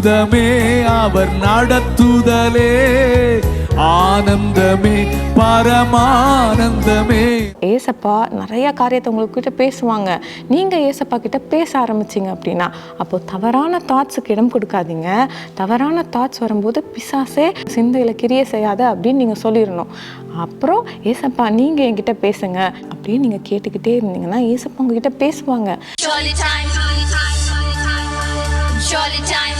அற்புதமே அவர் நடத்துதலே. ஆனந்தமே பரமானந்தமே. ஏசப்பா நிறைய காரியத்தை உங்ககிட்ட பேசுவாங்க. நீங்கள் ஏசப்பா கிட்ட பேச ஆரம்பிச்சிங்க அப்படின்னா அப்போ தவறான தாட்ஸுக்கு இடம் கொடுக்காதீங்க. தவறான தாட்ஸ் வரும்போது பிசாசே சிந்தையில் கிரிய செய்யாத அப்படின்னு நீங்கள் சொல்லிடணும். அப்புறம் ஏசப்பா நீங்கள் என்கிட்ட பேசுங்க அப்படின்னு நீங்கள் கேட்டுக்கிட்டே இருந்தீங்கன்னா ஏசப்பா உங்ககிட்ட பேசுவாங்க. Jolly time. Jolly time. Jolly time,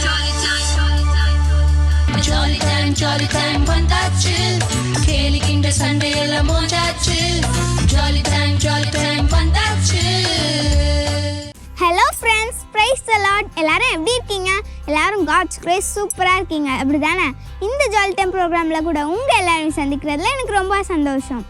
jolly time வந்தாச்சு கேலிக்கின்ற சண்டையெல்லாம் மோதாச்சு ஜாலி டைம் ஜாலி டைம் வந்தாச்சு hello friends praise the Lord எல்லாரும் எப்படி இருக்கீங்க? எல்லாரும் காட்ஸ் கிரேஸ் சூப்பராக இருக்கீங்க. அப்படி தானே இந்த ஜாலி டைம் ப்ரோக்ராமில் கூட உங்கள் எல்லாரையும் சந்திக்கிறதுல எனக்கு ரொம்ப சந்தோஷம்.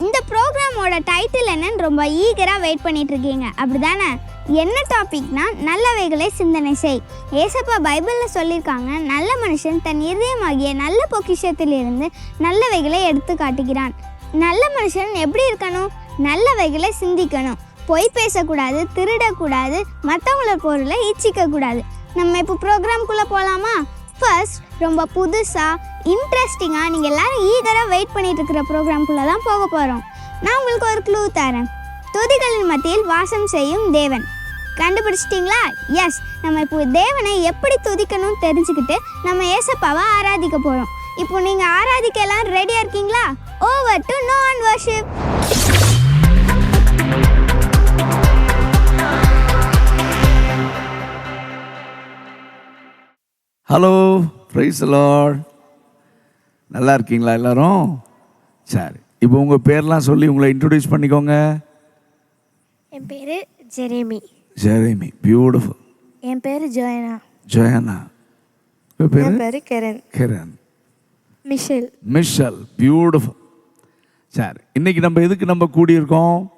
இந்த ப்ரோக்ராமோட டைட்டில் என்னன்னு ரொம்ப ஈகராக வெயிட் பண்ணிகிட்ருக்கீங்க இருக்கீங்க. அப்படி தானே என்ன டாபிக்னா நல்லவைகளை சிந்தனை செய். ஏசப்பா பைபிளில் சொல்லியிருக்காங்க நல்ல மனுஷன் தன் இதயமாகிய நல்ல பொக்கிஷத்திலிருந்து நல்லவைகளை எடுத்து காட்டுகிறான். நல்ல மனுஷன் எப்படி இருக்கணும்? நல்லவைகளை சிந்திக்கணும். பொய் பேசக்கூடாது திருடக்கூடாது மற்றவங்கள பொருளை இச்சிக்கக்கூடாது. நம்ம இப்போ ப்ரோக்ராம்குள்ளே போகலாமா ஃபர்ஸ்ட் ரொம்ப புதுசாக இன்ட்ரெஸ்டிங்காக நீங்கள் எல்லோரும் ஈகராக வெயிட் பண்ணிகிட்டு இருக்கிற ப்ரோக்ராம்குள்ளே தான் போக போகிறோம் நான் உங்களுக்கு ஒரு க்ளூ தரேன். தொதிகளின் மத்தியில் வாசம் செய்யும் தேவன். கண்டுபிடிச்சிட்டிங்களா? எஸ் நம்ம இப்போ தேவனை எப்படி துதிக்கணும்னு தெரிஞ்சுக்கிட்டு நம்ம ஏசப்பாவை ஆராதிக்க போகிறோம் இப்போ நீங்கள் ஆராதிக்க எல்லாம் ரெடியாக இருக்கீங்களா? ஓவர் டு நான் வர்ஷிப் ஹலோ பிரைஸ் லார்ட் நல்லா இருக்கீங்களா எல்லாரும்? சரி. இப்போ உங்கள் பேர்லாம் சொல்லி உங்களை இன்ட்ரடியூஸ் பண்ணிக்கோங்க. என் பேர் ஜெரேமி. Jeremy beautiful. என் பேர் ஜோயனா. ஜெயனா. என் பேர் Keren. Kiran Michelle. Michelle beautiful. சரி இன்னைக்கு நம்ம எதுக்கு நம்ம கூடியிருக்கோம்?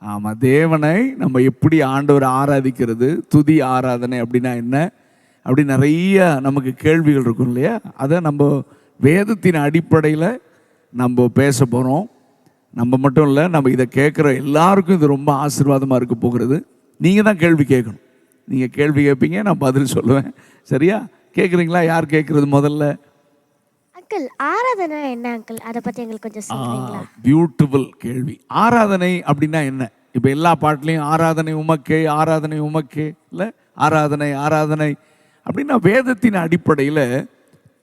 ஆமாம் தேவனை நம்ம எப்படி ஆண்டவரை ஆராதிக்கிறது துதி ஆராதனை அப்படின்னா என்ன? அப்படி நிறைய நமக்கு கேள்விகள் இருக்கும் இல்லையா? அதை நம்ம வேதத்தின் அடிப்படையில் நம்ம பேச போகிறோம் நம்ம மட்டும் இல்லை நம்ம இதை கேட்குற எல்லாருக்கும் இது ரொம்ப ஆசீர்வாதமாக இருக்க போகிறது. நீங்கள் தான் கேள்வி கேட்கணும். நீங்கள் கேள்வி கேட்பீங்க நான் பதில் சொல்லுவேன். சரியா? கேட்குறீங்களா? யார் கேட்குறது முதல்ல? அங்கிள் ஆராதனை என்ன அங்கிள்? அதை பற்றி எங்களுக்கு கொஞ்சம் சொல்கிறீங்களா பியூட்டிஃபுல் கேள்வி. ஆராதனை அப்படின்னா என்ன? இப்போ எல்லா பாட்டுலேயும் ஆராதனை உமக்கே ஆராதனை உமக்கே இல்லை? ஆராதனை ஆராதனை அப்படின்னா வேதத்தின் அடிப்படையில்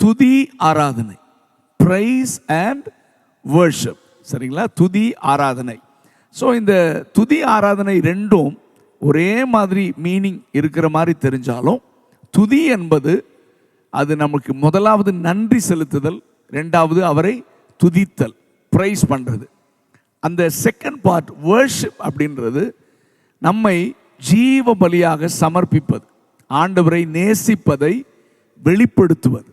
துதி ஆராதனை. ப்ரைஸ் அண்ட் வர்ஷிப் சரிங்களா? துதி ஆராதனை. ஸோ இந்த துதி ஆராதனை ரெண்டும் ஒரே மாதிரி மீனிங் இருக்கிற மாதிரி தெரிஞ்சாலும் துதி என்பது அது நமக்கு முதலாவது நன்றி செலுத்துதல் ரெண்டாவது அவரை துதித்தல் ப்ரைஸ் பண்ணுறது அந்த செகண்ட் பார்ட் வேர்ஷிப் அப்படின்றது நம்மை ஜீவ பலியாக சமர்ப்பிப்பது ஆண்டவரை நேசிப்பதை வெளிப்படுத்துவது.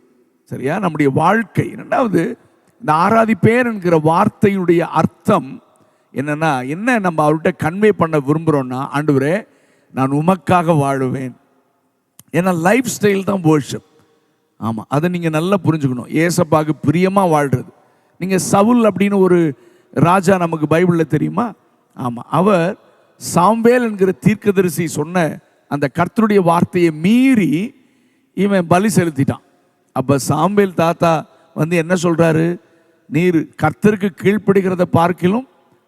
சரியா? நம்முடைய வாழ்க்கை. ரெண்டாவது இந்த ஆராதிப்பேர் என்கிற வார்த்தையுடைய அர்த்தம் என்னன்னா என்ன நம்ம அவர்கிட்ட கன்வே பண்ண விரும்புகிறோன்னா ஆண்டவரே நான் உமக்காக வாழுவேன். ஏன்னா லைஃப் ஸ்டைல் தான் வேர்ஷிப் ஆமாம் அதை நீங்கள் நல்லா புரிஞ்சுக்கணும். ஏசப்பாக்கு பிரியமாக வாழ்கிறது நீங்கள் சவுல் அப்படின்னு ஒரு ராஜா நமக்கு பைபிளில் தெரியுமா? ஆமாம் அவர் சாம்வேல் என்கிற தீர்க்கதரிசி சொன்ன அந்த கர்த்தருடைய வார்த்தையை மீறி இவன் பலி செலுத்திட்டான். அப்போ சாம்பேல் தாத்தா வந்து என்ன சொல்கிறாரு நீர் கர்த்தருக்கு கீழ்ப்படுகிறத பார்க்கிலும்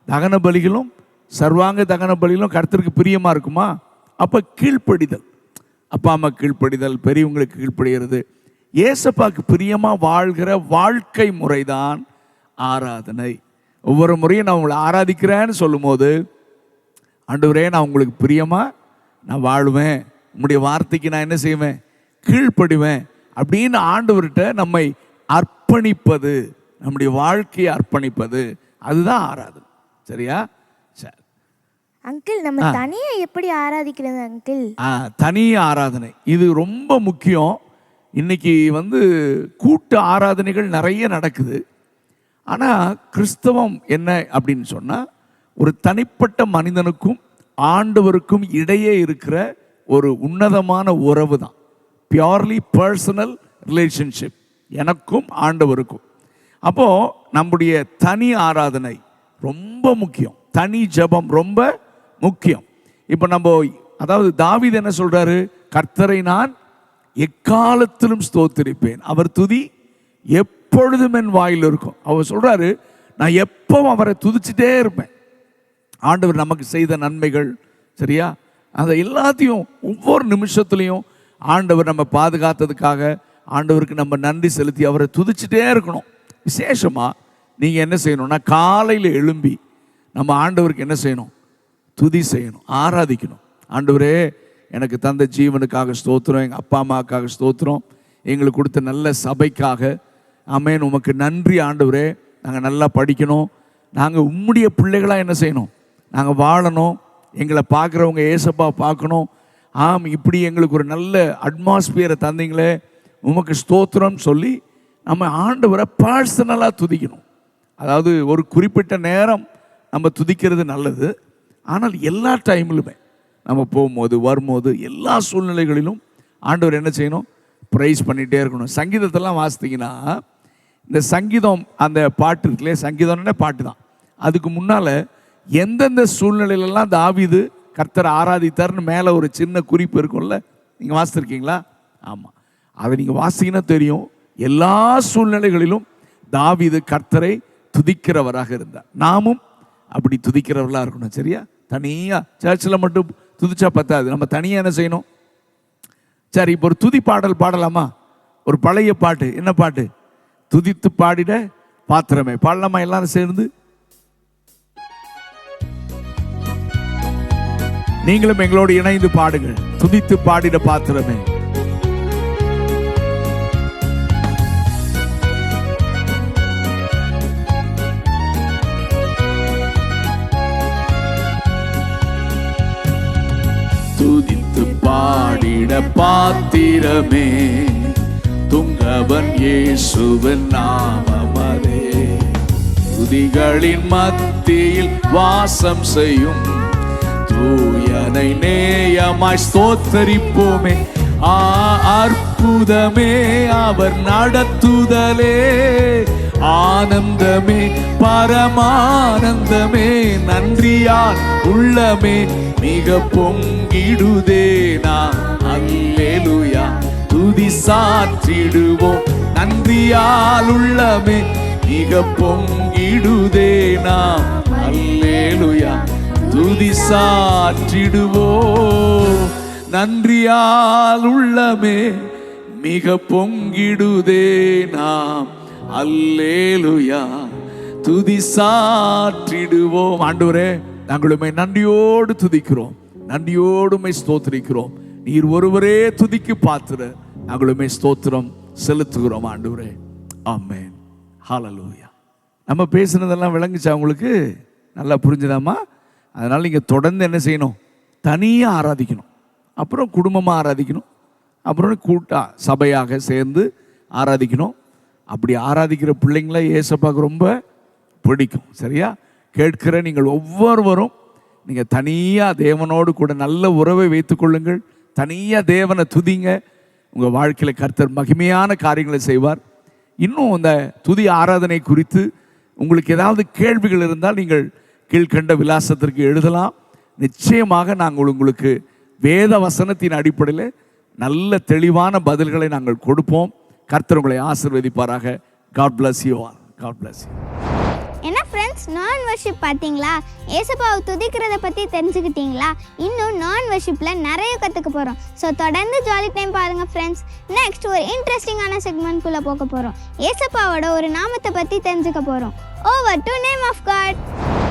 தகன பலிகளும் சர்வாங்க தகன பலிகளும் கர்த்தருக்கு பிரியமாக இருக்குமா? அப்போ கீழ்ப்படிதல். அப்பா அம்மா கீழ்ப்படிதல் பெரியவங்களுக்கு கீழ்ப்படுகிறது. ஏசப்பாவுக்கு பிரியமாக வாழ்கிற வாழ்க்கை முறைதான் ஆராதனை. ஒவ்வொரு முறையும் நான் உங்களை ஆராதிக்கிறேன்னு சொல்லும்போது ஆண்டவரே நான் உங்களுக்கு பிரியமாக நான் வாழுவேன். உங்களுடைய வார்த்தைக்கு நான் என்ன செய்வேன்? கீழ்ப்படிவேன். அப்படின்னு ஆண்டவர்கிட்ட நம்மை அர்ப்பணிப்பது நம்முடைய வாழ்க்கையை அர்ப்பணிப்பது அதுதான் ஆராதனை. சரியா? சரி அங்கிள் நம்ம தனியா எப்படி ஆராதிக்கிறது அங்கிள்? ஆ, தனி ஆராதனை. இது ரொம்ப முக்கியம். இன்னைக்கு வந்து கூட்டு ஆராதனைகள் நிறைய நடக்குது. ஆனால் கிறிஸ்தவம் என்ன அப்படின்னு சொன்னால் ஒரு தனிப்பட்ட மனிதனுக்கும் ஆண்டவருக்கும் இடையே இருக்கிற ஒரு உன்னதமான உறவு தான். பியோர்லி பர்சனல் ரிலேஷன்ஷிப் எனக்கும் ஆண்டவருக்கும். அப்போது நம்முடைய தனி ஆராதனை ரொம்ப முக்கியம். தனி ஜெபம் ரொம்ப முக்கியம். இப்போ நம்ம அதாவது தாவித் என்ன சொல்கிறாரு கர்த்தரை நான் எக்காலத்திலும் ஸ்தோத்திருப்பேன். அவர் துதி எப்பொழுதும் என் வாயில் இருக்கும். அவர் சொல்கிறாரு நான் எப்பவும் அவரை துதிச்சிட்டே இருப்பேன். ஆண்டவர் நமக்கு செய்த நன்மைகள் சரியா? அந்த எல்லாத்தையும் ஒவ்வொரு நிமிஷத்துலையும் ஆண்டவர் நம்ம பாதுகாத்ததுக்காக ஆண்டவருக்கு நம்ம நன்றி செலுத்தி அவரை துதிச்சிட்டே இருக்கணும். விசேஷமாக நீங்கள் என்ன செய்யணும்னா காலையில் எழும்பி நம்ம ஆண்டவருக்கு என்ன செய்யணும்? துதி செய்யணும் ஆராதிக்கணும். ஆண்டவரே எனக்கு தந்த ஜீவனுக்காக ஸ்தோத்திரம் எங்கள் அப்பா அம்மாவுக்காக ஸ்தோத்திரம் எங்களுக்கு கொடுத்த நல்ல சபைக்காக. அமேன் உமக்கு நன்றி ஆண்டவரே. நாங்கள் நல்லா படிக்கணும். நாங்கள் உம்முடைய பிள்ளைகளாக என்ன செய்யணும்? நாங்கள் வாழணும். எங்களை பார்க்குறவங்க ஏசப்பா பார்க்கணும். ஆம் இப்படி எங்களுக்கு ஒரு நல்ல அட்மாஸ்பியரை தந்தீங்களே. உமக்கு ஸ்தோத்திரம் சொல்லி நம்ம ஆண்டவரை பர்சனலாக துதிக்கணும். அதாவது ஒரு குறிப்பிட்ட நேரம் நம்ம துதிக்கிறது நல்லது. ஆனால் எல்லா டைம்லுமே நம்ம போகும்போது வரும்போது எல்லா சூழ்நிலைகளிலும் ஆண்டவர் என்ன செய்யணும்? ப்ரைஸ் பண்ணிகிட்டே இருக்கணும். சங்கீதத்தெல்லாம் வாசித்தீங்கன்னா இந்த சங்கீதம் அந்த பாட்டு இருக்குல்லையே சங்கீதம்னே பாட்டு தான். அதுக்கு முன்னால் எந்தெந்த சூழ்நிலையிலலாம் தாவிது கர்த்தரை ஆராதித்தார்னு மேலே ஒரு சின்ன குறிப்பு இருக்கும்ல நீங்கள் வாசித்துருக்கீங்களா? ஆமாம் அதை நீங்கள் வாசிங்கன்னா தெரியும். எல்லா சூழ்நிலைகளிலும் தாவீது கர்த்தரை துதிக்கிறவராக இருந்தார். நாமும் அப்படி துதிக்கிறவர்களாக இருக்கணும் சரியா? தனியாக சர்ச்சில் மட்டும் துதிச்சா பத்தாது. நம்ம தனியாக என்ன செய்யணும்? சரி இப்போ ஒரு துதி பாடல் பாடலாமா? ஒரு பழைய பாட்டு. என்ன பாட்டு? துதித்து பாடிட பாத்திரமே. பாடலாமா எல்லாரும் சேர்ந்து? நீங்களும் எங்களோடு இணைந்து பாடுங்கள். துதித்து பாடிட பாத்திரமே. பாடிட பாத்திரமே. துங்கவன் இயேசுவின் நாமமரே துதிகளின் மத்தியில் வாசம் செய்யும். தூயனை நேயமாய் ஸ்தோத்தரிப்போமே. ஆ அற்புதமே அவர் நடத்துதலே. ஆனந்தமே பரமானந்தமே நன்றியால் உள்ளமே. மிக பொங்கிடுதே நாம். அல்லேலுயா. துதி சாற்றிடுவோம். நன்றியால் உள்ளமே. மிக பொங்கிடுதே நாம். அல்லேலுயா. துதி சாற்றிடுவோம். நன்றியால் உள்ளமே. மிக பொங்கிடுதே நாம். அல்லேலுயா. துதி சாற்றிடுவோம். ஆண்டவரே. நாங்களுமே நன்றியோடு துதிக்கிறோம். நன்றியோடுமை ஸ்தோத்திரிக்கிறோம். நீர் ஒருவரே துதிக்கு பாத்துற நாங்களுமே ஸ்தோத்திரம் செலுத்துகிறோம் ஆண்டவரே. ஆமென். ஹாலலூயா நம்ம பேசுனதெல்லாம் விளங்குச்சா உங்களுக்கு? நல்லா புரிஞ்சுதாமா? அதனால் நீங்கள் தொடர்ந்து என்ன செய்யணும்? தனியாக ஆராதிக்கணும். அப்புறம் குடும்பமாக ஆராதிக்கணும். அப்புறம் கூட்டா சபையாக சேர்ந்து ஆராதிக்கணும். அப்படி ஆராதிக்கிற பிள்ளைங்கள ஏசப்பாக்கு ரொம்ப பிடிக்கும். சரியா? கேட்கிற நீங்கள் ஒவ்வொருவரும் நீங்கள் தனியாக தேவனோடு கூட நல்ல உறவை வைத்துக்கொள்ளுங்கள் தனியாக தேவனை துதிங்க. உங்கள் வாழ்க்கையில் கர்த்தர் மகிமையான காரியங்களை செய்வார். இன்னும் அந்த துதி ஆராதனை குறித்து உங்களுக்கு ஏதாவது கேள்விகள் இருந்தால் நீங்கள் கீழ்கண்ட விலாசத்திற்கு எழுதலாம். நிச்சயமாக நாங்கள் உங்களுக்கு வேத வசனத்தின் அடிப்படையில் நல்ல தெளிவான பதில்களை நாங்கள் கொடுப்போம். கர்த்தர் உங்களை ஆசிர்வதிப்பாராக. God bless you or God bless you என்ன நான் வர்ஷிப் பார்த்தீங்களா? ஏசப்பாவை துதிக்கிறத பற்றி தெரிஞ்சுக்கிட்டீங்களா? இன்னும் நான் வர்ஷிப்பில் நிறைய கற்றுக்க போகிறோம் ஸோ தொடர்ந்து ஜாலி டைம் பாருங்கள் ஃப்ரெண்ட்ஸ் நெக்ஸ்ட் ஒரு இன்ட்ரெஸ்டிங்கான செக்மெண்ட்குள்ளே போக போகிறோம் ஏசப்பாவோட ஒரு நாமத்தை பற்றி தெரிஞ்சுக்க போகிறோம் over to name of God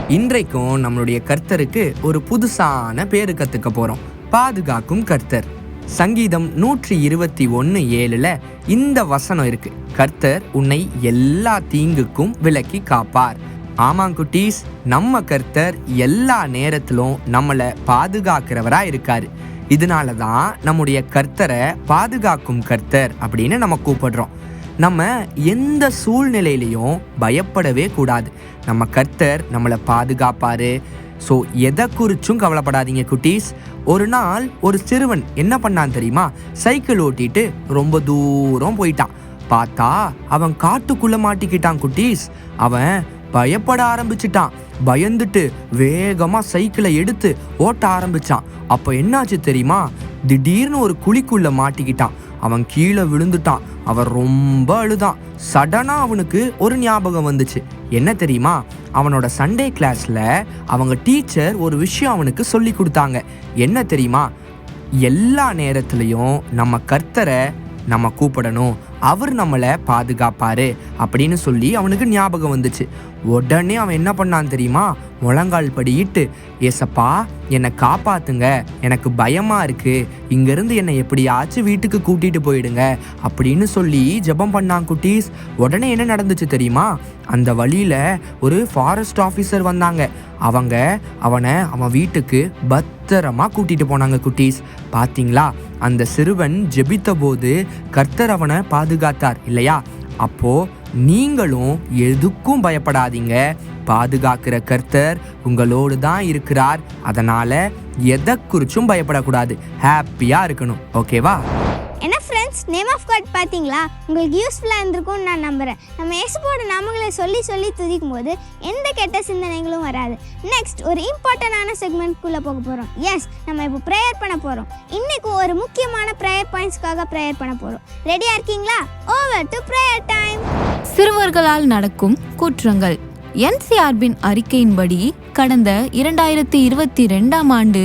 இன்றைக்கும் நம்மளுடைய கர்த்தருக்கு ஒரு புதுசான பேர் கற்றுக்க போகிறோம் பாதுகாக்கும் கர்த்தர். சங்கீதம் நூற்றி இருபத்தி ஒன்று ஏழுல இந்த வசனம் இருக்கு. கர்த்தர் உன்னை எல்லா தீங்குக்கும் விலக்கி காப்பார். ஆமாங்குட்டீஸ் நம்ம கர்த்தர் எல்லா நேரத்திலும் நம்மளை பாதுகாக்கிறவரா இருக்கார். இதனால தான் நம்முடைய கர்த்தரை பாதுகாக்கும் கர்த்தர் அப்படின்னு நம்ம கூப்பிடுறோம். நம்ம எந்த சூழ்நிலையிலையும் பயப்படவே கூடாது. நம்ம கர்த்தர் நம்மளை பாதுகாப்பார். ஸோ எதை குறிச்சும் கவலைப்படாதீங்க குட்டீஸ். ஒரு நாள் ஒரு சிறுவன் என்ன பண்ணான் தெரியுமா? சைக்கிள் ஓட்டிட்டு ரொம்ப தூரம் போயிட்டான். பார்த்தா அவன் காட்டுக்குள்ளே மாட்டிக்கிட்டான் குட்டீஸ். அவன் பயப்பட ஆரம்பிச்சிட்டான். பயந்துட்டு வேகமா சைக்கிளை எடுத்து ஓட்ட ஆரம்பிச்சான். அப்போ என்னாச்சு தெரியுமா? திடீர்னு ஒரு குழிக்குள்ள மாட்டிக்கிட்டான். அவன் கீழே விழுந்துட்டான். அவன் ரொம்ப அழுதான். சடனாக அவனுக்கு ஒரு ஞாபகம் வந்துச்சு. என்ன தெரியுமா? அவனோட சண்டே கிளாஸில் அவங்க டீச்சர் ஒரு விஷயம் அவனுக்கு சொல்லி கொடுத்தாங்க. என்ன தெரியுமா? எல்லா நேரத்துலையும் நம்ம கர்த்தரை நம்ம கூப்பிடணும். அவர் நம்மளை பாதுகாப்பாரு அப்படின்னு சொல்லி அவனுக்கு ஞாபகம் வந்துச்சு. உடனே அவன் என்ன பண்ணான் தெரியுமா? முழங்கால் படியிட்டு ஏசப்பா என்னை காப்பாத்துங்க. எனக்கு பயமா இருக்கு. இங்கிருந்து என்னை எப்படியாச்சும் வீட்டுக்கு கூட்டிட்டு போயிடுங்க அப்படின்னு சொல்லி ஜெபம் பண்ணான் குட்டீஸ். உடனே என்ன நடந்துச்சு தெரியுமா? அந்த வழியில ஒரு ஃபாரஸ்ட் ஆஃபீஸர் வந்தாங்க. அவங்க அவனை அவன் வீட்டுக்கு பத்திரமா கூட்டிட்டு போனாங்க குட்டீஸ். பார்த்தீங்களா அந்த சிறுவன் ஜெபித்தபோது கர்த்தர் அவனை பாதுகாத்தார் இல்லையா? அப்போ நீங்களும் எதுக்கும் பயப்படாதீங்க. பாதுகாக்கிற கர்த்தர் உங்களோடு தான் இருக்கிறார். அதனால எதை குறிச்சும் பயப்படக்கூடாது. ஹாப்பியாக இருக்கணும். ஓகேவா ஏன்னா ஃப்ரெண்ட்ஸ் நேம் ஆஃப் காட் பார்த்தீங்களா? உங்களுக்கு யூஸ்ஃபுல்லாக இருந்திருக்கும்னு நான் நம்புகிறேன் நம்ம இயேசுவோட நாமங்களை சொல்லி சொல்லி துதிக்கும் போது எந்த கெட்ட சிந்தனைகளும் வராது. நெக்ஸ்ட் ஒரு இம்பார்ட்டண்டான செக்மெண்ட்குள்ளே போக போகிறோம் எஸ் நம்ம இப்போ ப்ரேயர் பண்ண போகிறோம் இன்றைக்கு ஒரு முக்கியமான ப்ரேயர் பாயிண்ட்ஸ்க்காக ப்ரேயர் பண்ண போகிறோம் ரெடியாக இருக்கீங்களா? ஓவர் டு ப்ரேயர் டைம் சிறுவர்களால் நடக்கும் குற்றங்கள். என்சிஆர்பின் அறிக்கையின்படி கடந்த இரண்டாயிரத்தி இருபத்தி ரெண்டாம் ஆண்டு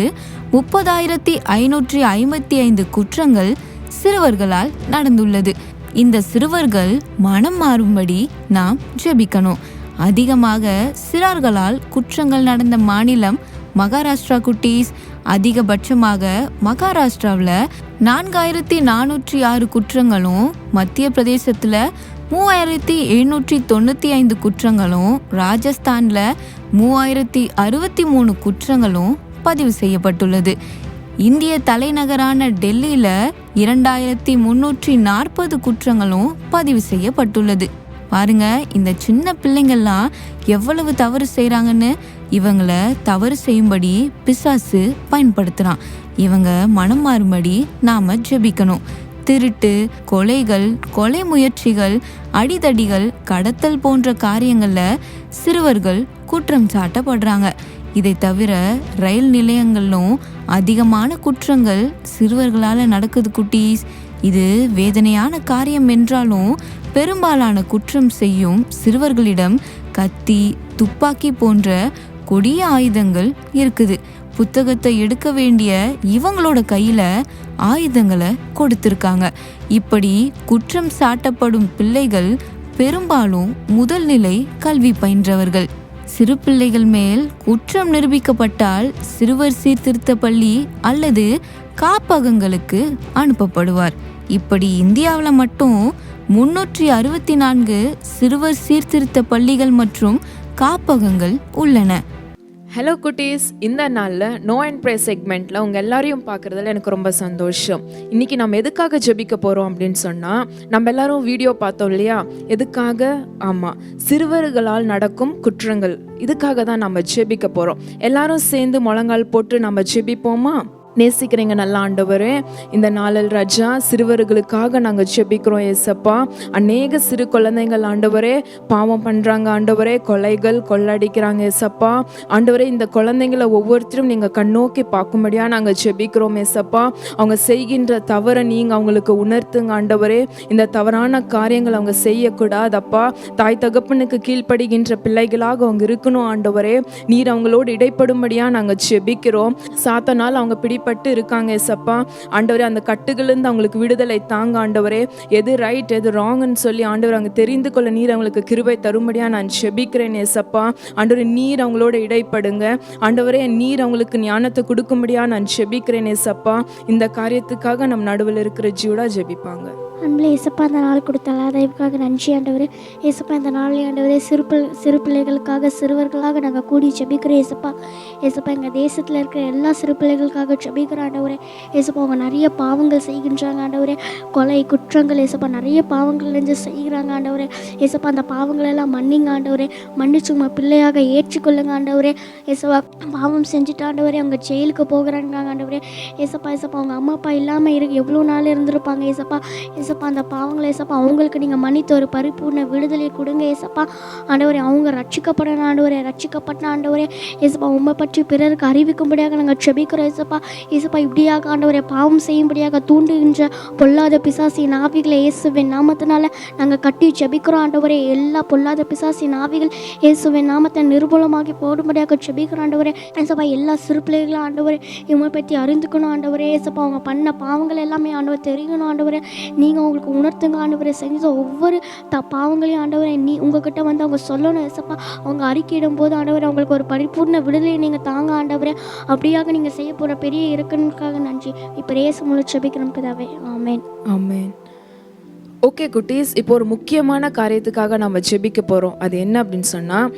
முப்பதாயிரத்தி ஐநூற்றி ஐம்பத்தி ஐந்து குற்றங்கள் சிறுவர்களால் நடந்துள்ளது. இந்த சிறுவர்கள் மனம் மாறும்படி நாம் ஜெபிக்கணும். அதிகமாக சிறார்களால் குற்றங்கள் நடந்த மாநிலம் மகாராஷ்டிரா குட்டீஸ் அதிகபட்சமாக மகாராஷ்டிராவில் நான்காயிரத்தி நானூற்றி ஆறு குற்றங்களும் மத்திய பிரதேசத்தில் மூவாயிரத்தி எழுநூற்றி தொண்ணூற்றி ஐந்து குற்றங்களும் ராஜஸ்தானில் மூவாயிரத்தி அறுபத்தி மூணு குற்றங்களும் பதிவு செய்யப்பட்டுள்ளது. இந்திய தலைநகரான டெல்லியில் இரண்டாயிரத்தி முன்னூற்றி நாற்பது குற்றங்களும் பதிவு செய்யப்பட்டுள்ளது. பாருங்க இந்த சின்ன பிள்ளைங்கள்லாம் எவ்வளவு தவறு செய்கிறாங்கன்னு இவங்கள தவறு செய்யும்படி பிசாசு பயன்படுத்துகிறான் இவங்க மனம் மாறும்படி நாம ஜெபிக்கணும். திருட்டு கொலைகள் கொலை முயற்சிகள் அடிதடிகள் கடத்தல் போன்ற காரியங்களில் சிறுவர்கள் குற்றம் சாட்டப்படுறாங்க. இதை தவிர ரயில் நிலையங்களிலும் அதிகமான குற்றங்கள் சிறுவர்களால் நடக்குது குட்டீஸ். இது வேதனையான காரியம் என்றாலும் பெரும்பாலான குற்றம் செய்யும் சிறுவர்களிடம் கத்தி துப்பாக்கி போன்ற கொடிய ஆயுதங்கள் இருக்குது. புத்தகத்தை எடுக்க வேண்டிய இவங்களோட கையில் ஆயுதங்களை கொடுத்துருக்காங்க. இப்படி குற்றம் சாட்டப்படும் பிள்ளைகள் பெரும்பாலும் முதல்நிலை கல்வி பயின்றவர்கள். சிறு பிள்ளைகள் மேல் குற்றம் நிரூபிக்கப்பட்டால் சிறுவர் சீர்திருத்த பள்ளி அல்லது காப்பகங்களுக்கு அனுப்பப்படுவார். இப்படி இந்தியாவில் மட்டும் முன்னூற்றி அறுபத்தி நான்கு சிறுவர் சீர்திருத்த பள்ளிகள் மற்றும் காப்பகங்கள் உள்ளன. ஹலோ குட்டீஸ். இந்த நாளில் நோ அண்ட் ப்ரே செக்மெண்ட்டில் உங்கள் எல்லாரையும் பார்க்குறதுல எனக்கு ரொம்ப சந்தோஷம். இன்றைக்கி நம்ம எதுக்காக ஜெபிக்க போகிறோம் அப்படின்னு சொன்னால் நம்ம எல்லாரும் வீடியோ பார்த்தோம் இல்லையா? எதுக்காக? ஆமாம் சிறுவர்களால் நடக்கும் குற்றங்கள். இதுக்காக தான் நம்ம ஜெபிக்க போகிறோம் எல்லாரும் சேர்ந்து முழங்கால் போட்டு நம்ம ஜெபிப்போமா? நேசிக்கிறீங்க நல்ல ஆண்டவரே. இந்த நாளில் ராஜா சிறுவர்களுக்காக நாங்கள் ஜெபிக்கிறோம் ஏசப்பா. அநேக சிறு குழந்தைங்கள் ஆண்டவரே. பாவம் பண்ணுறாங்க ஆண்டவரே. கொலைகள் கொள்ளடிக்கிறாங்க ஏசப்பா. ஆண்டவரே இந்த குழந்தைங்களை ஒவ்வொருத்தரும் நீங்கள் கண்ணோக்கி பார்க்கும்படியாக நாங்கள் ஜெபிக்கிறோம் ஏசப்பா. அவங்க செய்கின்ற தவறை நீங்கள் அவங்களுக்கு உணர்த்துங்க ஆண்டவரே. இந்த தவறான காரியங்களை அவங்க செய்யக்கூடாதப்பா. தாய் தகப்பனுக்கு கீழ்ப்படுகின்ற பிள்ளைகளாக அவங்க இருக்கணும் ஆண்டவரே. நீர் அவங்களோடு இடைப்படும்படியாக நாங்கள் ஜெபிக்கிறோம். சாத்தனால் அவங்க பிடிப்பட்டு இருக்காங்க ஏசப்பா. ஆண்டவரே அந்த கட்டுகளிலிருந்து அவங்களுக்கு விடுதலை தாங்க ஆண்டவரே. எது ரைட் எது ராங்னு சொல்லி ஆண்டவர் அவங்க தெரிந்து கொள்ள நீர் அவங்களுக்கு கிருபை தரும்படியா நான் செபிக்கிறேன் ஏசப்பா. ஆண்டவரே நீர் அவங்களோட இடைப்படுங்க. ஆண்டவரே நீர் அவங்களுக்கு ஞானத்தை கொடுக்கும்படியா நான் செபிக்கிறேன் ஏசப்பா. இந்த காரியத்துக்காக நம் நடுவில் இருக்கிற ஜீவடா ஜெபிப்பாங்க. அன்பில் ஏசப்பா அந்த நாள் கொடுத்த தயவுக்காக நன்றி ஆண்டவர். ஏசப்பா இந்த நாளில் ஆண்டவரே சிறு சிறு பிள்ளைகளுக்காக சிறுவர்களாக நாங்கள் கூடி ஜபிக்கிறோம் ஏசப்பா ஏசப்பா எங்கள் தேசத்தில் இருக்கிற எல்லா சிறு பிள்ளைகளுக்காக ஜெபிக்கிறோம் ஆண்டவரே. ஏசப்பா அவங்க நிறைய பாவங்கள் செய்கின்றாங்க ஆண்டவரே. கொலை குற்றங்கள் ஏசப்பா நிறைய பாவங்கள் நெஞ்சு செய்கிறாங்க ஆண்டவரே. ஏசப்பா அந்த பாவங்கள் எல்லாம் மன்னிங்க ஆண்டவரே. மன்னிச்சு உங்கள் பிள்ளையாக ஏற்றுக்கொள்ளுங்க ஆண்டவரே. ஏசப்பா பாவம் செஞ்சுட்டு ஆண்டவரே அவங்க ஜெயிலுக்கு போகிறாங்க ஆண்டவரே. ஏசப்பா ஏசப்பா அவங்க அம்மா அப்பா இல்லாமல் இரு எவ்வளோ நாள் இருந்திருப்பாங்க ஏசப்பா ஏசப்பா ஏசப்பா அந்த பாவங்களை ஏசப்பா அவங்களுக்கு நீங்கள் மன்னித்து ஒரு பரிபூர்ண விடுதலை கொடுங்க ஏசப்பா. ஆண்டவரே அவங்க ரட்சிக்கப்படணும் ஆண்டவரே ரட்சிக்கப்பட்ட ஆண்டவரே. ஏசப்பா உண்மை பற்றி பிறருக்கு அறிவிக்கும்படியாக நாங்கள் செபிக்கிறோம் ஏசப்பா. ஏசப்பா இப்படியாக ஆண்டவரே பாவம் செய்யும்படியாக தூண்டுகின்ற பொல்லாத பிசாசின் ஆவிகளை இயேசுவின் நாமத்தினால நாங்கள் கட்டி ஜெபிக்கிறோம் ஆண்டவரே. எல்லா பொல்லாத பிசாசின் ஆவிகள் இயேசுவின் நாமத்தை நிர்மூலமாகி போடும்படியாக ஜெபிக்கிறோம் ஆண்டவரே. ஏசப்பா எல்லா சிறு பிள்ளைகளும் ஆண்டவரே இவங்க பற்றி அறிந்துக்கணும் ஆண்டவரே. ஏசப்பா அவங்க பண்ண பாவங்கள் எல்லாமே ஆண்டவர் தெரியணும் ஆண்டவரே. நீங்கள் அவங்களுக்கு உணர்த்துங்க ஆண்டவரை. செஞ்ச ஒவ்வொரு த பாவங்களையும் ஆண்டவரை நீ உங்ககிட்ட வந்து அவங்க சொல்லணும் எசப்பா அவங்க அறிக்கையிடும் போது ஆண்டவர் அவங்களுக்கு ஒரு பரிபூர்ண விடுதலை நீங்கள் தாங்க ஆண்டவரை. அப்படியாக நீங்கள் செய்ய போகிற பெரிய இருக்குன்னுக்காக நன்றி. இப்போ ரேசு முழு செபிக்கிறோம் பிதாவே. ஆமேன். ஆமேன். ஓகே குட்டீஸ் இப்போ ஒரு முக்கியமான காரியத்துக்காக நம்ம ஜெபிக்க போகிறோம் அது என்ன அப்படின்னு சொன்னால்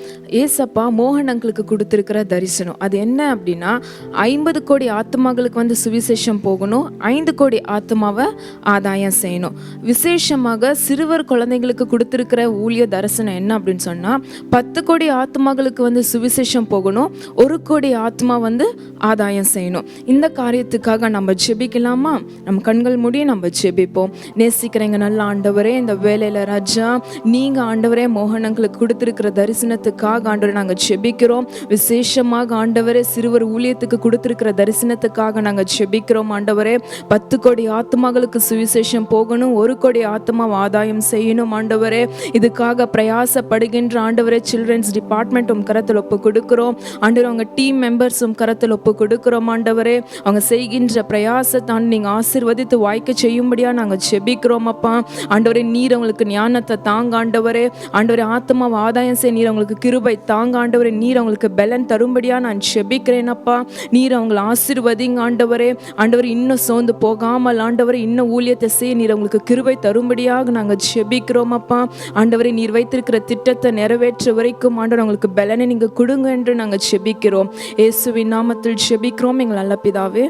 ஏசப்பா மோகன் அங்கிளுக்கு கொடுத்துருக்கிற தரிசனம். அது என்ன அப்படின்னா ஐம்பது கோடி ஆத்மாக்களுக்கு வந்து சுவிசேஷம் போகணும் ஐந்து கோடி ஆத்மாவை ஆதாயம் செய்யணும். விசேஷமாக சிறுவர் குழந்தைங்களுக்கு கொடுத்துருக்கிற ஊழிய தரிசனம் என்ன அப்படின்னு சொன்னால் பத்து கோடி ஆத்மாக்களுக்கு வந்து சுவிசேஷம் போகணும் ஒரு கோடி ஆத்மா வந்து ஆதாயம் செய்யணும். இந்த காரியத்துக்காக நம்ம ஜெபிக்கலாமா? நம்ம கண்கள் முடிய நம்ம ஜெபிப்போம். நேசிக்கிறேங்க நல்லா ஆண்டவரே இந்த வேலையில் ராஜா நீங்கள் ஆண்டவரே மோகனங்களுக்கு கொடுத்துருக்கிற தரிசனத்துக்காக ஆண்டவரை நாங்கள் செபிக்கிறோம். விசேஷமாக ஆண்டவரே சிறுவர் ஊழியத்துக்கு கொடுத்துருக்கிற தரிசனத்துக்காக நாங்கள் செபிக்கிறோம் ஆண்டவரே. பத்து கோடி ஆத்மாக்களுக்கு சுவிசேஷம் போகணும் ஒரு கோடி ஆத்மா ஆதாயம் செய்யணும் ஆண்டவரே. இதுக்காக பிரயாசப்படுகின்ற ஆண்டவரே சில்ட்ரன்ஸ் டிபார்ட்மெண்ட்டும் கரத்தில் ஒப்பு கொடுக்கிறோம். ஆண்டவர் அவங்க டீம் மெம்பர்ஸும் கரத்தில் ஒப்பு கொடுக்கிறோம் ஆண்டவரே. அவங்க செய்கின்ற பிரயாசத்தான் நீங்கள் ஆசிர்வதித்து வாய்க்க செய்யும்படியாக நாங்கள் செபிக்கிறோம் அப்பா. ஆண்டவரே நீர் அவங்களுக்கு ஞானத்தை தாங்க ஆண்டவரே. ஆண்டவரே ஆத்மாவை ஆதாயம் செய்ய நீர் அவங்களுக்கு கிருபை தாங்க ஆண்டவரே. நீர் அவங்களுக்கு பலன் தரும்படியா நான் ஜெபிக்கிறேன் அப்பா. நீர் அவங்களை ஆசிர்வதிங்க ஆண்டவரே. ஆண்டவர் இன்னும் சோர்ந்து போகாமல் ஆண்டவரை இன்னும் ஊழியத்தை செய்ய நீர் அவங்களுக்கு கிருபை தரும்படியாக நாங்கள் செபிக்கிறோம் அப்பா. ஆண்டவரை நீர் வைத்திருக்கிற திட்டத்தை நிறைவேற்ற வரைக்கும் ஆண்டவர் அவங்களுக்கு பலனை நீங்கள் கொடுங்க என்று நாங்கள் செபிக்கிறோம். இயேசுவின் நாமத்தில் செபிக்கிறோம். எங்கள் நல்ல பிதாவே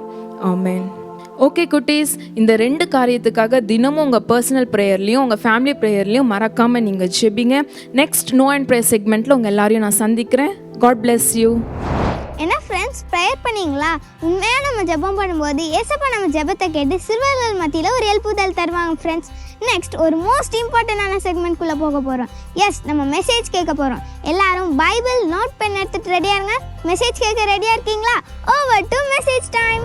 ஆமேன். ஓகே குட்டீஸ் இந்த ரெண்டு காரியத்துக்காக தினமும் உங்கள் பர்சனல் ப்ரேயர்லையும் உங்கள் ஃபேமிலி ப்ரேயர்லையும் மறக்காமல் நீங்கள் ஜெபிங்க. நெக்ஸ்ட் நோ அண்ட் ப்ரேயர் செக்மெண்ட்டில் உங்கள் எல்லாரையும் நான் சந்திக்கிறேன். காட் பிளெஸ் யூ என்ன ஃப்ரெண்ட்ஸ் ப்ரேயர் பண்ணீங்களா? உண்மையாக நம்ம ஜெபம் பண்ணும்போது ஏசப்பா நம்ம ஜெபத்தை கேட்டு சிறுவர்கள் மத்தியில் ஒரு எழுப்புதல் தருவாங்க ஃப்ரெண்ட்ஸ் நெக்ஸ்ட் ஒரு மோஸ்ட் இம்பார்ட்டண்டான செக்மெண்ட்குள்ளே போக போகிறோம் எஸ் நம்ம மெசேஜ் கேட்க போகிறோம் எல்லாரும் பைபிள் நோட் பென் எடுத்துகிட்டு ரெடியாக இருங்க. மெசேஜ் கேட்க ரெடியாக இருக்கீங்களா? Over to message time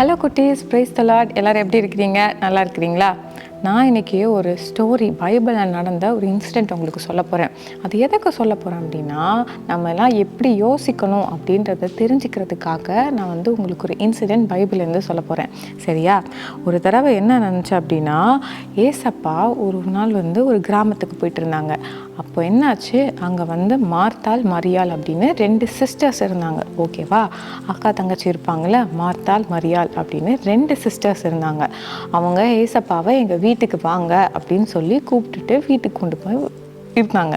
hello குட்டீஸ். பிரைஸ் தலாட் எல்லோரும் எப்படி இருக்கிறீங்க? நல்லா இருக்கிறீங்களா? நான் இன்றைக்கி ஒரு ஸ்டோரி பைபிளில் நடந்த ஒரு இன்சிடெண்ட் உங்களுக்கு சொல்ல போகிறேன் அது எதுக்கு சொல்ல போகிறேன் அப்படின்னா நம்ம எல்லாம் எப்படி யோசிக்கணும் அப்படின்றத தெரிஞ்சுக்கிறதுக்காக நான் வந்து உங்களுக்கு ஒரு இன்சிடெண்ட் பைபிள்லேருந்து சொல்ல போகிறேன் சரியா? ஒரு தடவை என்ன நினச்சேன் அப்படின்னா ஏசப்பா ஒரு நாள் வந்து ஒரு கிராமத்துக்கு போயிட்டு இருந்தாங்க. அப்போ என்னாச்சு? அங்கே வந்து மார்த்தாள் மரியாள் அப்படின்னு ரெண்டு சிஸ்டர்ஸ் இருந்தாங்க. ஓகேவா அக்கா தங்கச்சி இருப்பாங்கள்ல மார்த்தாள் மரியாள் அப்படின்னு ரெண்டு சிஸ்டர்ஸ் இருந்தாங்க. அவங்க ஏசப்பாவை எங்கள் வீட்டுக்கு வாங்க அப்படின்னு சொல்லி கூப்பிட்டுட்டு வீட்டுக்கு கொண்டு போய் இருந்தாங்க.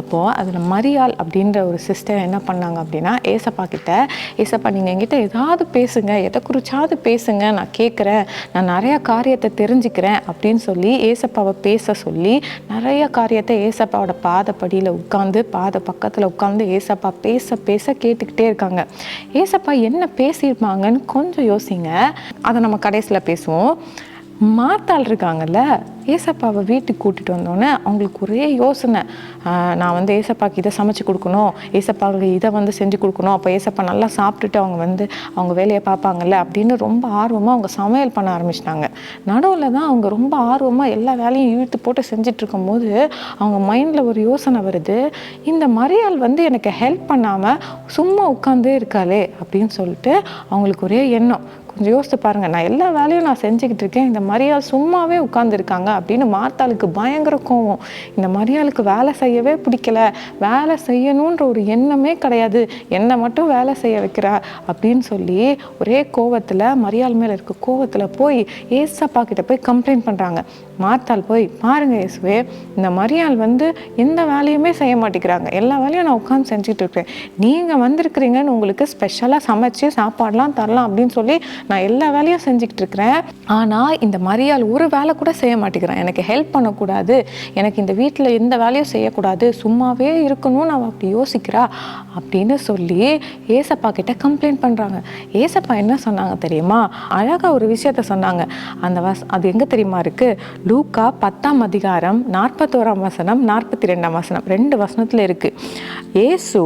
அப்போது அதில் மரியாள் அப்படின்ற ஒரு சிஸ்டர் என்ன பண்ணாங்க அப்படின்னா ஏசப்பா கிட்ட ஏசப்பா நீங்கள் என்கிட்ட ஏதாவது பேசுங்க எதை குறிச்சாவது பேசுங்க நான் கேட்குறேன் நான் நிறையா காரியத்தை தெரிஞ்சுக்கிறேன் அப்படின்னு சொல்லி ஏசப்பாவை பேச சொல்லி நிறைய காரியத்தை ஏசப்பாவோட பாதப்படியில் உட்காந்து பாத பக்கத்தில் உட்காந்து ஏசப்பா பேச பேச கேட்டுக்கிட்டே இருக்காங்க. ஏசப்பா என்ன பேசியிருப்பாங்கன்னு கொஞ்சம் யோசிங்க. அதை நம்ம கடைசியில் பேசுவோம். மாத்தாள் இருக்காங்கல்ல ஏசப்பாவை வீட்டுக்கு கூட்டிகிட்டு வந்தோடனே அவங்களுக்கு ஒரே யோசனை. நான் வந்து ஏசப்பாவுக்கு இதை சமைச்சு கொடுக்கணும். ஏசப்பாவுக்கு இதை வந்து செஞ்சு கொடுக்கணும். அப்போ ஏசப்பா நல்லா சாப்பிட்டுட்டு அவங்க வந்து அவங்க வேலையை பார்ப்பாங்கல்ல அப்படின்னு ரொம்ப ஆர்வமாக அவங்க சமையல் பண்ண ஆரம்பிச்சிட்டாங்க. நடுவில் தான் அவங்க ரொம்ப ஆர்வமாக எல்லா வேலையும் இழுத்து போட்டு செஞ்சுட்டு இருக்கும்போது அவங்க மைண்டில் ஒரு யோசனை வருது. இந்த மரியாள் வந்து எனக்கு ஹெல்ப் பண்ணாமல் சும்மா உட்காந்தே இருக்காளே அப்படின்னு சொல்லிட்டு அவங்களுக்கு ஒரே எண்ணம். கொஞ்சம் யோசித்து பாருங்கள் நான் எல்லா வேலையும் நான் செஞ்சுக்கிட்டு இருக்கேன். இந்த மரியாள் சும்மாவே உட்காந்துருக்காங்க அப்படின்னு மார்த்தாளுக்கு பயங்கர கோவம். இந்த மரியாளுக்கு வேலை செய்யவே பிடிக்கல. வேலை செய்யணுன்ற ஒரு எண்ணமே கிடையாது. என்னை மட்டும் வேலை செய்ய வைக்கிறா அப்படின்னு சொல்லி ஒரே கோவத்தில் மரியாள் மேலே இருக்க கோவத்தில் போய் ஏசப்பா கிட்ட போய் கம்ப்ளைண்ட் பண்ணுறாங்க மார்த்தாள் போய் பாருங்கள் இயேசுவே இந்த மரியாள் வந்து எந்த வேலையுமே செய்ய மாட்டேங்கிறாங்க. எல்லா வேலையும் நான் உட்காந்து செஞ்சுட்டு இருக்கேன். நீங்கள் வந்திருக்கிறீங்கன்னு உங்களுக்கு ஸ்பெஷலாக சமைச்சு சாப்பாடெலாம் தரலாம் அப்படின்னு சொல்லி நான் எல்லா வேலையும் செஞ்சுக்கிட்டு இருக்கிறேன் ஆனால் இந்த மரியாள் ஒரு வேலை கூட செய்ய மாட்டேங்கிறான். எனக்கு ஹெல்ப் பண்ணக்கூடாது. எனக்கு இந்த வீட்டில் எந்த வேலையும் செய்யக்கூடாது. சும்மாவே இருக்கணும்னு அவள் அப்படி யோசிக்கிறா. அப்படின்னு சொல்லி ஏசப்பா கிட்ட கம்ப்ளைண்ட் பண்ணுறாங்க ஏசப்பா என்ன சொன்னாங்க தெரியுமா? அழகாக ஒரு விஷயத்த சொன்னாங்க. அந்த வஸ் அது எங்கே தெரியுமா இருக்குது லூக்கா பத்தாம் அதிகாரம் நாற்பத்தோராம் வசனம் நாற்பத்தி ரெண்டாம் வசனம். ரெண்டு வசனத்தில் இருக்குது ஏசு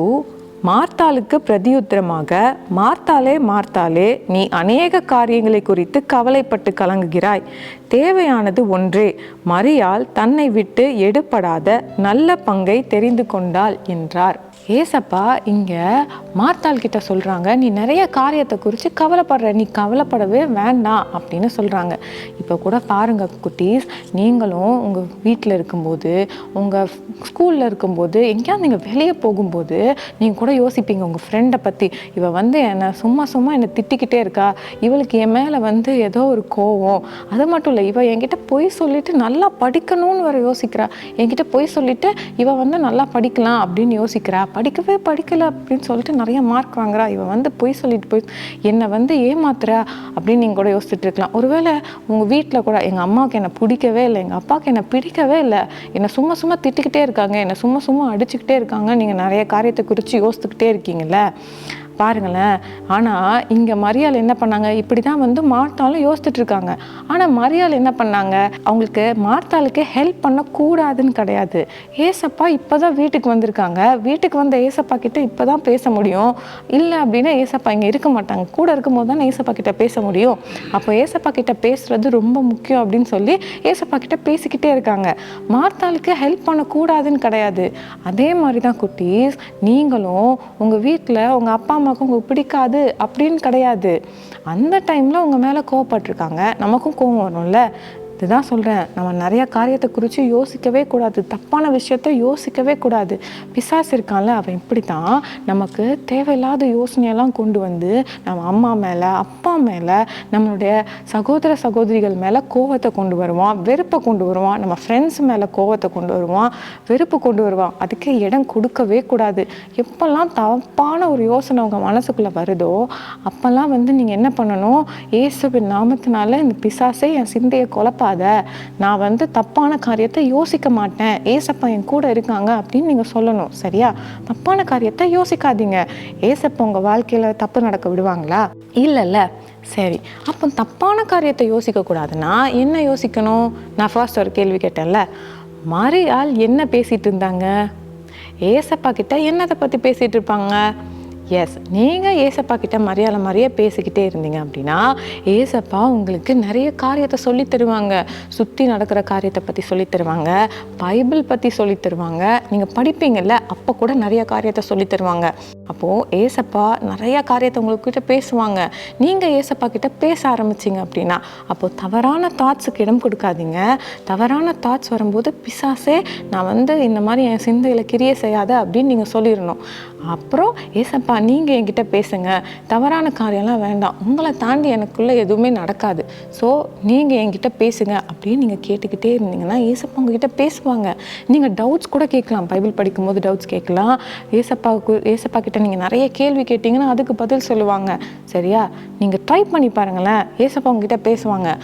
மார்த்தாளுக்கு பிரதியுத்தரமாக மார்த்தாலே மார்த்தாலே நீ அநேக காரியங்களை குறித்து கவலைப்பட்டு கலங்குகிறாய். தேவையானது ஒன்றே மரியால் தன்னை விட்டு எடுபடாத நல்ல பங்கை தெரிந்து கொண்டாள் என்றார். ஏசப்பா இங்கே மார்த்தாள் கிட்ட சொல்கிறாங்க நீ நிறைய காரியத்தை குறித்து கவலைப்படுற நீ கவலைப்படவே வேண்டாம் அப்படின்னு சொல்கிறாங்க இப்போ கூட பாருங்க குட்டீஸ் நீங்களும் உங்கள் வீட்டில் இருக்கும்போது உங்கள் ஸ்கூலில் இருக்கும்போது எங்கேயாவது நீங்கள் வெளியே போகும்போது நீங்கள் கூட யோசிப்பீங்க உங்கள் ஃப்ரெண்டை பற்றி இவள் வந்து என்னை சும்மா சும்மா என்னை திட்டிக்கிட்டே இருக்கா? இவளுக்கு என் மேலே வந்து ஏதோ ஒரு கோவம். அது மட்டும் இல்லை இவள் என்கிட்ட பொய் சொல்லிட்டு நல்லா படிக்கணும்னு வர யோசிக்கிறா. என்கிட்ட பொய் சொல்லிட்டு இவள் வந்து நல்லா படிக்கலாம் அப்படின்னு யோசிக்கிறா. படிக்கவே படிக்கலை அப்படின்னு சொல்லிட்டு நிறைய மார்க் வாங்குறா. இவன் வந்து பொய் சொல்லிட்டு போய் என்னை வந்து ஏமாத்துறா? அப்படின்னு நீங்கள் கூட யோசிச்சுட்டு இருக்கலாம். ஒருவேளை உங்கள் வீட்டில் கூட எங்கள் அம்மாவுக்கு என்னை பிடிக்கவே இல்லை எங்கள் அப்பாவுக்கு என்னை பிடிக்கவே இல்லை என்னை சும்மா சும்மா திட்டிக்கிட்டே இருக்காங்க என்னை சும்மா சும்மா அடிச்சுக்கிட்டே இருக்காங்க நீங்கள் நிறைய காரியத்தை குறித்து யோசித்துக்கிட்டே இருக்கீங்களே பாருங்களேன். ஆனால் இங்கே மரியாள் என்ன பண்ணாங்க? இப்படி தான் வந்து மார்த்தாலும் யோசிச்சுட்டு இருக்காங்க. ஆனால் மரியாள் என்ன பண்ணாங்க? அவங்களுக்கு மார்த்தாளுக்கு ஹெல்ப் பண்ணக்கூடாதுன்னு கிடையாது. ஏசப்பா இப்போ தான் வீட்டுக்கு வந்திருக்காங்க. வீட்டுக்கு வந்த ஏசப்பா கிட்ட இப்போ தான் பேச முடியும். இல்லை அப்படின்னா ஏசப்பா இங்கே இருக்க மாட்டாங்க. கூட இருக்கும்போது தான் ஏசப்பா கிட்ட பேச முடியும். அப்போ ஏசப்பா கிட்ட பேசுறது ரொம்ப முக்கியம் அப்படின்னு சொல்லி ஏசப்பா கிட்ட பேசிக்கிட்டே இருக்காங்க. மார்த்தாளுக்கு ஹெல்ப் பண்ணக்கூடாதுன்னு கிடையாது. அதே மாதிரி தான் குட்டீஸ் நீங்களும் உங்கள் வீட்டில் உங்கள் அப்பா அம்மாவுக்கு உங்களுக்கு பிடிக்காது அப்படின்னு கிடையாது. அந்த டைமில் உங்கள் மேலே கோவப்பட்டிருக்காங்க. நமக்கும் கோவம் வரும்ல. இதுதான் சொல்கிறேன் நம்ம நிறைய காரியத்தை குறித்து யோசிக்கவே கூடாது. தப்பான விஷயத்த யோசிக்கவே கூடாது. பிசாசு இருக்கான்ல அவன் இப்படி தான் நமக்கு தேவையில்லாத யோசனையெல்லாம் கொண்டு வந்து நம்ம அம்மா மேலே அப்பா மேலே நம்மளுடைய சகோதர சகோதரிகள் மேலே கோவத்தை கொண்டு வருவான் வெறுப்பை கொண்டு வருவான் நம்ம ஃப்ரெண்ட்ஸ் மேலே கோவத்தை கொண்டு வருவான் வெறுப்பு கொண்டு வருவான். அதுக்கு இடம் கொடுக்கவே கூடாது. எப்போல்லாம் தப்பான ஒரு யோசனை உங்கள் மனசுக்குள்ளே வருதோ அப்போல்லாம் வந்து நீங்கள் என்ன பண்ணணும்? ஏசுவின் நாமத்தினால இந்த பிசாசே என் சிந்தையை குழப்பாத நான் வந்து தப்பான காரியத்தை யோசிக்க மாட்டேன். ஏசப்பா என் கூட இருக்காங்க அப்படின்னு நீங்கள் சொல்லணும். சரியா? தப்பான காரியத்தை யோசிக்காதீங்க. ஏசப்பா உங்கள் வாழ்க்கையில் தப்பு நடக்க விடுவாங்களா? இல்லைல்ல. சரி. அப்போ தப்பான காரியத்தை யோசிக்கக்கூடாதுன்னா என்ன யோசிக்கணும்? நான் ஃபர்ஸ்ட் ஒரு கேள்வி கேட்டேன்ல. மரியாள் என்ன பேசிகிட்டு இருந்தாங்க? ஏசப்பா கிட்ட என்னத்தை பற்றி பேசிகிட்டு இருப்பாங்க? எஸ் நீங்கள் ஏசப்பா கிட்ட மரியாதை மாதிரியே பேசிக்கிட்டே இருந்தீங்க அப்படின்னா ஏசப்பா உங்களுக்கு நிறைய காரியத்தை சொல்லி தருவாங்க. சுற்றி நடக்கிற காரியத்தை பற்றி சொல்லி தருவாங்க. பைபிள் பற்றி சொல்லி தருவாங்க. நீங்கள் படிப்பீங்கல்ல அப்போ கூட நிறைய காரியத்தை சொல்லி தருவாங்க. அப்போது ஏசப்பா நிறைய காரியத்தை உங்கள்கிட்ட பேசுவாங்க. நீங்கள் ஏசப்பா கிட்ட பேச ஆரம்பிச்சிங்க அப்படின்னா அப்போது தவறான தாட்ஸுக்கு இடம் கொடுக்காதீங்க. தவறான தாட்ஸ் வரும்போது பிசாசே நான் வந்து இந்த மாதிரி என் சிந்தையில் கிரியை செய்யாத அப்படின்னு நீங்கள் சொல்லிடணும். அப்புறம் ஏசப்பா நீங்கள் என்கிட்ட பேசுங்க. தவறான காரியம்லாம் வேண்டாம். உங்களை தாண்டி எனக்குள்ளே எதுவுமே நடக்காது. ஸோ நீங்கள் என்கிட்ட பேசுங்க அப்படின்னு நீங்கள் கேட்டுக்கிட்டே இருந்தீங்கன்னா ஏசப்பா உங்ககிட்ட பேசுவாங்க. நீங்கள் டவுட்ஸ் கூட கேட்கலாம். பைபிள் படிக்கும்போது டவுட்ஸ் கேட்கலாம். ஏசப்பாவுக்கு ஏசப்பா கிட்ட நீங்கள் நிறைய கேள்வி கேட்டிங்கன்னா அதுக்கு பதில் சொல்லுவாங்க. சரியா? நீங்கள் ட்ரை பண்ணி பாருங்களேன். ஏசப்பா உங்ககிட்ட பேசுவாங்க.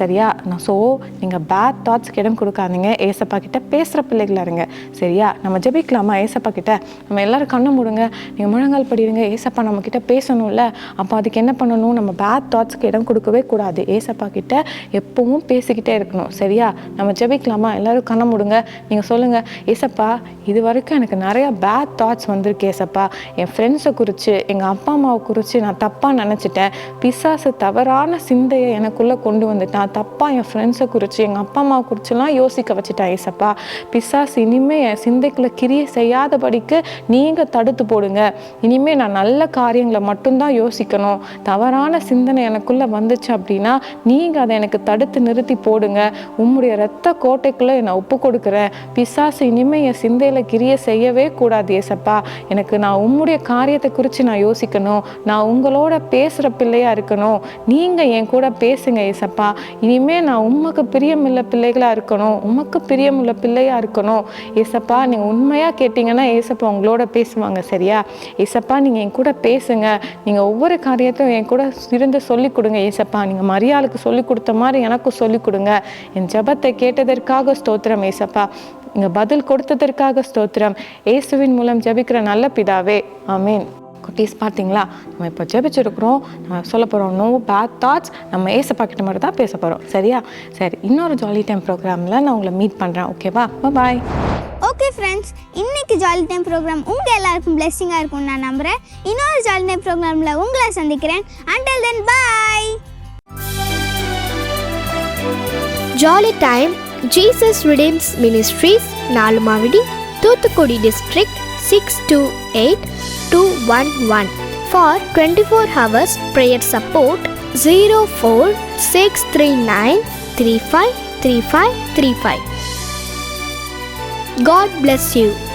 சரியா? நான் ஸோ நீங்கள் பேட் தாட்ஸ்க்கு இடம் கொடுக்காதீங்க. ஏசப்பா கிட்ட பேசுகிற பிள்ளைகளாக இருங்க. சரியா? நம்ம ஜெபிக்கலாமா? ஏசப்பா கிட்ட? நம்ம எல்லோரும் கண்ணை மூடுங்க. நீங்கள் முழங்கால் படிடுங்க. ஏசப்பா நம்ம கிட்ட பேசணும்ல. அப்போ அதுக்கு என்ன பண்ணணும்? நம்ம பேட் தாட்ஸ்க்கு இடம் கொடுக்கவே கூடாது. ஏசப்பா கிட்ட எப்பவும் பேசிக்கிட்டே இருக்கணும். சரியா? நம்ம ஜெபிக்கலாமா? எல்லோரும் கண்ணை மூடுங்க. நீங்கள் சொல்லுங்கள் ஏசப்பா இது வரைக்கும் எனக்கு நிறையா பேட் தாட்ஸ் வந்திருக்கு ஏசப்பா. என் ஃப்ரெண்ட்ஸை குறித்து எங்கள் அப்பா அம்மாவை குறித்து நான் தப்பாக நினச்சிட்டேன். பிசாசு தவறான சிந்தையை எனக்குள்ளே கொண்டு வந்துட்டான். நான் தப்பாக என் ஃப்ரெண்ட்ஸை குறித்து எங்கள் அப்பா அம்மா குறித்துலாம் யோசிக்க வச்சுட்டேன் ஏசப்பா பிசாசு இனிமேல் என் சிந்தைக்குள்ளே கிரியை செய்யாதபடிக்கு நீங்கள் தடுத்து போடுங்க. இனிமேல் நான் நல்ல காரியங்களை மட்டும்தான் யோசிக்கணும். தவறான சிந்தனை எனக்குள்ளே வந்துச்சு அப்படின்னா நீங்கள் அதை எனக்கு தடுத்து நிறுத்தி போடுங்க. உம்முடைய ரத்த கோட்டைக்குள்ளே என்னை ஒப்பு கொடுக்குறேன். பிசாசு இனிமேல் என் சிந்தையில் கிரியை செய்யவே கூடாது ஏசப்பா எனக்கு நான் உம்முடைய காரியத்தை குறித்து நான் யோசிக்கணும். நான் உங்களோட பேசுகிற பிள்ளையாக இருக்கணும். நீங்கள் என் கூட பேசுங்க ஏசப்பா இனிமே நான் உமக்கு பிரியமுள்ள பிள்ளைகளாக இருக்கணும். உமக்கு பிரியமுள்ள பிள்ளையாக இருக்கணும். ஏசப்பா நீங்கள் உண்மையாக கேட்டிங்கன்னா ஏசப்பா உங்களோட பேசுவாங்க சரியா? ஏசப்பா நீங்கள் என் கூட பேசுங்க. நீங்கள் ஒவ்வொரு காரியத்தையும் என் கூட இருந்து சொல்லிக் கொடுங்க ஏசப்பா. நீங்கள் மரியாளுக்கு சொல்லிக் கொடுத்த மாதிரி எனக்கும் சொல்லிக் கொடுங்க. என் ஜெபத்தை கேட்டதற்காக ஸ்தோத்திரம் ஏசப்பா. இங்கே பதில் கொடுத்ததற்காக ஸ்தோத்திரம். இயேசுவின் மூலம் ஜெபிக்கிற நல்ல பிதாவே. ஆமீன். குட்டீஸ் பார்த்தீங்களா? நம்ம இப்போ ஜெபிச்சிருக்கிறோம். நம்ம சொல்ல போகிறோம் நோ பேட் தாட்ஸ் நம்ம ஏசப்பா கிட்ட மட்டும் தான் பேச போகிறோம் சரியா? சரி இன்னொரு ஜாலி டைம் ப்ரோக்ராமில் நான் உங்களை மீட் பண்ணுறேன் ஓகேவா பாய் ஓகே ஃப்ரெண்ட்ஸ் இன்னைக்கு ஜாலி டைம் ப்ரோக்ராம் உங்கள் எல்லாருக்கும் பிளெஸ்ஸிங்காக இருக்கும்னு நான் நம்புகிறேன் இன்னொரு ஜாலி டைம் ப்ரோக்ராமில் உங்களை சந்திக்கிறேன். Until then bye jolly time Jesus redeems ministries Nalumavadi Thoothukudi district six two eight 211 for 24 hours prayer support 04639353535 god bless you.